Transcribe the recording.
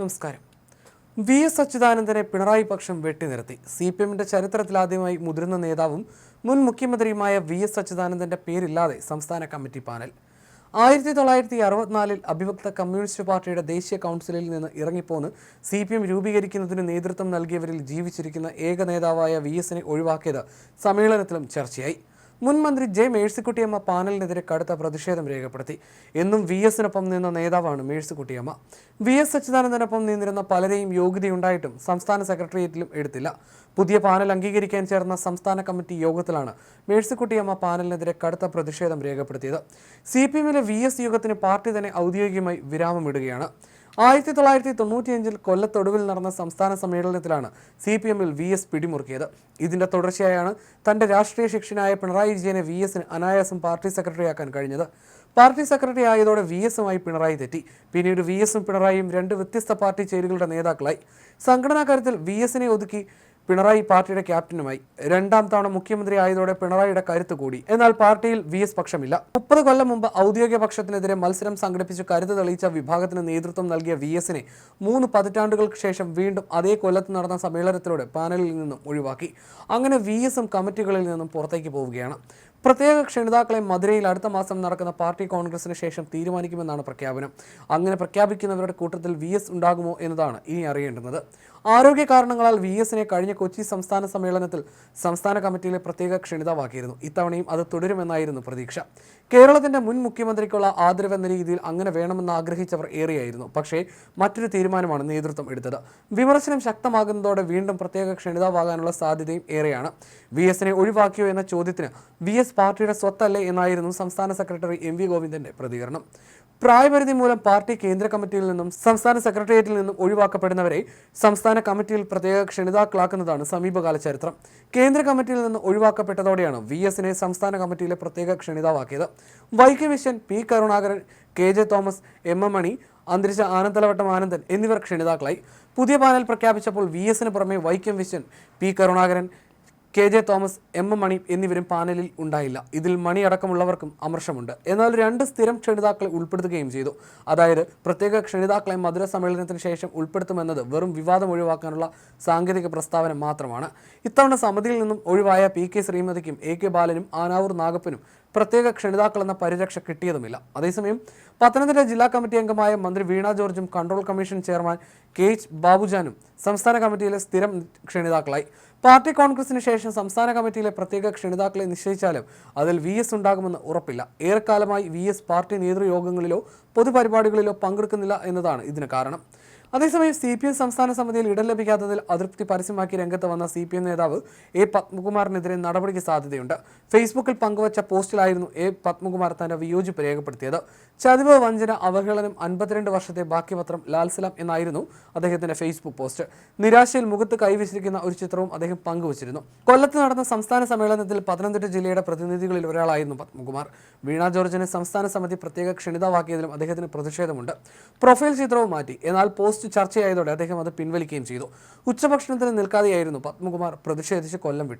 നമസ്കാരം. V S അച്യുതാനന്ദനെ Pinarayi പക്ഷം വെട്ടിനിർത്തി C P എമ്മിന്റെ ചരിത്രത്തിലാദ്യമായി മുതിർന്ന നേതാവും മുൻ മുഖ്യമന്ത്രിയുമായ വി എസ് അച്യുതാനന്ദന്റെ പേരില്ലാതെ സംസ്ഥാന കമ്മിറ്റി പാനൽ. ആയിരത്തി തൊള്ളായിരത്തി അറുപത്തിനാലിൽ അഭിവക്ത കമ്മ്യൂണിസ്റ്റ് പാർട്ടിയുടെ ദേശീയ കൗൺസിലിൽ നിന്ന് ഇറങ്ങിപ്പോന്ന് സി പി എം രൂപീകരിക്കുന്നതിന് നേതൃത്വം നൽകിയവരിൽ ജീവിച്ചിരിക്കുന്ന ഏക നേതാവായ വി എസിനെ ഒഴിവാക്കിയത് സമ്മേളനത്തിലും ചർച്ചയായി. മുൻ മന്ത്രി ജെ മേഴ്സിക്കുട്ടിയമ്മ പാനലിനെതിരെ കടുത്ത പ്രതിഷേധം രേഖപ്പെടുത്തി. എന്നും വി എസിനൊപ്പം നിന്ന നേതാവാണ് മേഴ്സിക്കുട്ടിയമ്മ. വി എസ് അച്യുതാനന്ദനൊപ്പം നിന്നിരുന്ന പലരെയും യോഗ്യതയുണ്ടായിട്ടും സംസ്ഥാന സെക്രട്ടേറിയറ്റിലും എടുത്തില്ല. പുതിയ പാനൽ അംഗീകരിക്കാൻ ചേർന്ന സംസ്ഥാന കമ്മിറ്റി യോഗത്തിലാണ് മേഴ്സിക്കുട്ടിയമ്മ പാനലിനെതിരെ കടുത്ത പ്രതിഷേധം രേഖപ്പെടുത്തിയത്. സി പി എമ്മിലെ വി എസ് യോഗത്തിന് പാർട്ടി തന്നെ ഔദ്യോഗികമായി വിരാമമിടുകയാണ്. ആയിരത്തി തൊള്ളായിരത്തി തൊണ്ണൂറ്റിയഞ്ചിൽ കൊല്ലത്തൊടുവിൽ നടന്ന സംസ്ഥാന സമ്മേളനത്തിലാണ് സി പി എമ്മിൽ വി എസ് പിടിമുറുക്കിയത്. ഇതിന്റെ തുടർച്ചയായാണ് തന്റെ രാഷ്ട്രീയ ശിക്ഷനായ പിണറായി വിജയനെ വി എസിന് അനായാസം പാർട്ടി സെക്രട്ടറിയാക്കാൻ കഴിഞ്ഞത്. പാർട്ടി സെക്രട്ടറി ആയതോടെ വി എസുമായി പിണറായി തെറ്റി. പിന്നീട് വി എസും പിണറായിയും രണ്ട് വ്യത്യസ്ത പാർട്ടി ചേരികളുടെ നേതാക്കളായി. സംഘടനാ കാര്യത്തിൽ വി എസിനെ ഒതുക്കി പിണറായി പാർട്ടിയുടെ ക്യാപ്റ്റനുമായി രണ്ടാം തവണ മുഖ്യമന്ത്രി ആയതോടെ പിണറായിയുടെ കരുത്ത് കൂടി. എന്നാൽ പാർട്ടിയിൽ വി എസ് പക്ഷമില്ല. മുപ്പത് കൊല്ലം മുമ്പ് ഔദ്യോഗിക പക്ഷത്തിനെതിരെ മത്സരം സംഘടിപ്പിച്ച് കരുത്ത് തെളിയിച്ച വിഭാഗത്തിന് നേതൃത്വം നൽകിയ വി എസിനെ മൂന്ന് പതിറ്റാണ്ടുകൾക്ക് ശേഷം വീണ്ടും അതേ കൊല്ലത്ത് നടന്ന സമ്മേളനത്തിലൂടെ പാനലിൽ നിന്നും ഒഴിവാക്കി. അങ്ങനെ വി എസും കമ്മിറ്റികളിൽ നിന്നും പുറത്തേക്ക് പോവുകയാണ്. പ്രത്യേക ക്ഷണിതാക്കളെ മധുരയിൽ അടുത്ത മാസം നടക്കുന്ന പാർട്ടി കോൺഗ്രസിന് ശേഷം തീരുമാനിക്കുമെന്നാണ് പ്രഖ്യാപനം. അങ്ങനെ പ്രഖ്യാപിക്കുന്നവരുടെ കൂട്ടത്തിൽ വി എസ് ഉണ്ടാകുമോ എന്നതാണ് ഇനി അറിയേണ്ടുന്നത്. ആരോഗ്യ കാരണങ്ങളാൽ വി എസിനെ കഴിഞ്ഞ കൊച്ചി സംസ്ഥാന സമ്മേളനത്തിൽ സംസ്ഥാന കമ്മിറ്റിയിലെ പ്രത്യേക ക്ഷണിതാവാക്കിയിരുന്നു. ഇത്തവണയും അത് തുടരുമെന്നായിരുന്നു പ്രതീക്ഷ. കേരളത്തിന്റെ മുൻ മുഖ്യമന്ത്രിക്കുള്ള ആദരവെന്ന രീതിയിൽ അങ്ങനെ വേണമെന്ന് ആഗ്രഹിച്ചവർ ഏറെയായിരുന്നു. പക്ഷേ മറ്റൊരു തീരുമാനമാണ് നേതൃത്വം എടുത്തത്. വിമർശനം ശക്തമാകുന്നതോടെ വീണ്ടും പ്രത്യേക ക്ഷണിതാവാകാനുള്ള സാധ്യതയും ഏറെയാണ്. വി എസിനെ ഒഴിവാക്കിയോ എന്ന ചോദ്യത്തിന് വി എസ് പാർട്ടിയുടെ സ്വത്തല്ലേ എന്നായിരുന്നു സംസ്ഥാന സെക്രട്ടറി എം വി ഗോവിന്ദന്റെ പ്രതികരണം. പ്രായപരിധി മൂലം പാർട്ടി കേന്ദ്ര കമ്മിറ്റിയിൽ നിന്നും സംസ്ഥാന സെക്രട്ടേറിയറ്റിൽ നിന്നും ഒഴിവാക്കപ്പെടുന്നവരെ സംസ്ഥാന കമ്മിറ്റിയിൽ പ്രത്യേക ക്ഷണിതാക്കളാക്കുന്നതാണ് സമീപകാല ചരിത്രം. കേന്ദ്ര കമ്മിറ്റിയിൽ നിന്ന് ഒഴിവാക്കപ്പെട്ടതോടെയാണ് വി എസിനെ സംസ്ഥാന കമ്മിറ്റിയിലെ പ്രത്യേക ക്ഷണിതാവാക്കിയത്. Vaikom Viswan P Karunakaran K J Thomas M M Mani അന്തരിച്ച ആനന്ദലവട്ടം ആനന്ദൻ എന്നിവർ ക്ഷണിതാക്കളായി. പുതിയ പാനൽ പ്രഖ്യാപിച്ചപ്പോൾ വി എസിന് പുറമെ Vaikom Viswan P Karunakaran K J Thomas M M Mani എന്നിവരും പാനലിൽ ഉണ്ടായില്ല. ഇതിൽ മണി അടക്കമുള്ളവർക്കും അമർഷമുണ്ട്. എന്നാൽ രണ്ട് സ്ഥിരം ക്ഷണിതാക്കളെ ഉൾപ്പെടുത്തുകയും ചെയ്തു. അതായത് പ്രത്യേക ക്ഷണിതാക്കളെ മധുര സമ്മേളനത്തിന് ശേഷം ഉൾപ്പെടുത്തുമെന്നത് വെറും വിവാദം ഒഴിവാക്കാനുള്ള സാങ്കേതിക പ്രസ്താവന മാത്രമാണ്. ഇത്തവണ സമിതിയിൽ നിന്നും ഒഴിവായ പി കെ ശ്രീമതിക്കും എ കെ ബാലനും ആനാവൂർ നാഗപ്പനും പ്രത്യേക ക്ഷണിതാക്കൾ എന്ന പരിരക്ഷ കിട്ടിയതുമില്ല. അതേസമയം പത്തനംതിട്ട ജില്ലാ കമ്മിറ്റി അംഗമായ മന്ത്രി വീണ ജോർജും control commission chairman K H ബാബുജാനും സംസ്ഥാന കമ്മിറ്റിയിലെ സ്ഥിരം ക്ഷണിതാക്കളായി. പാർട്ടി കോൺഗ്രസിന് ശേഷം സംസ്ഥാന കമ്മിറ്റിയിലെ പ്രത്യേക ക്ഷണിതാക്കളെ നിശ്ചയിച്ചാലും അതിൽ വി എസ് ഉണ്ടാകുമെന്ന് ഉറപ്പില്ല. ഏറെക്കാലമായി വി എസ് പാർട്ടി നേതൃയോഗങ്ങളിലോ പൊതുപരിപാടികളിലോ പങ്കെടുക്കുന്നില്ല എന്നതാണ് ഇതിന് കാരണം. അതേസമയം സി പി എം സംസ്ഥാന സമിതിയിൽ ഇടം ലഭിക്കാത്തതിൽ അതൃപ്തി പരസ്യമാക്കി രംഗത്ത് വന്ന സി പി എം നേതാവ് എ പത്മകുമാറിനെതിരെ നടപടിക്ക് സാധ്യതയുണ്ട്. ഫേസ്ബുക്കിൽ പങ്കുവച്ച പോസ്റ്റിലായിരുന്നു എ പത്മകുമാർ തന്റെ വിയോജിപ്പ് രേഖപ്പെടുത്തിയത്. ചതിവ് വഞ്ചന അവഹേളനം അൻപത്തിരണ്ട് വർഷത്തെ ബാക്കിപത്രം ലാൽസലാം എന്നായിരുന്നു അദ്ദേഹത്തിന്റെ ഫേസ്ബുക്ക് പോസ്റ്റ്. നിരാശയിൽ മുഖത്ത് കൈവച്ചിരിക്കുന്ന ഒരു ചിത്രവും അദ്ദേഹം പങ്കുവച്ചിരുന്നു. കൊല്ലത്ത് നടന്ന സംസ്ഥാന സമ്മേളനത്തിൽ പത്തനംതിട്ട ജില്ലയുടെ പ്രതിനിധികളിൽ ഒരാളായിരുന്നു പത്മകുമാർ. വീണ ജോർജിനെ സംസ്ഥാന സമിതി പ്രത്യേക ക്ഷണിതാവാക്കിയതിലും അദ്ദേഹത്തിന് പ്രതിഷേധമുണ്ട്. പ്രൊഫൈൽ ചിത്രവും മാറ്റി. എന്നാൽ പോസ്റ്റ് ചർച്ചയായതോടെ അദ്ദേഹം അത് പിൻവലിക്കുകയും ചെയ്തു. ഉച്ചഭക്ഷണത്തിന് നിൽക്കാതെയായിരുന്നു പത്മകുമാർ പ്രതിഷേധിച്ച് കൊല്ലം വിട്ടത്.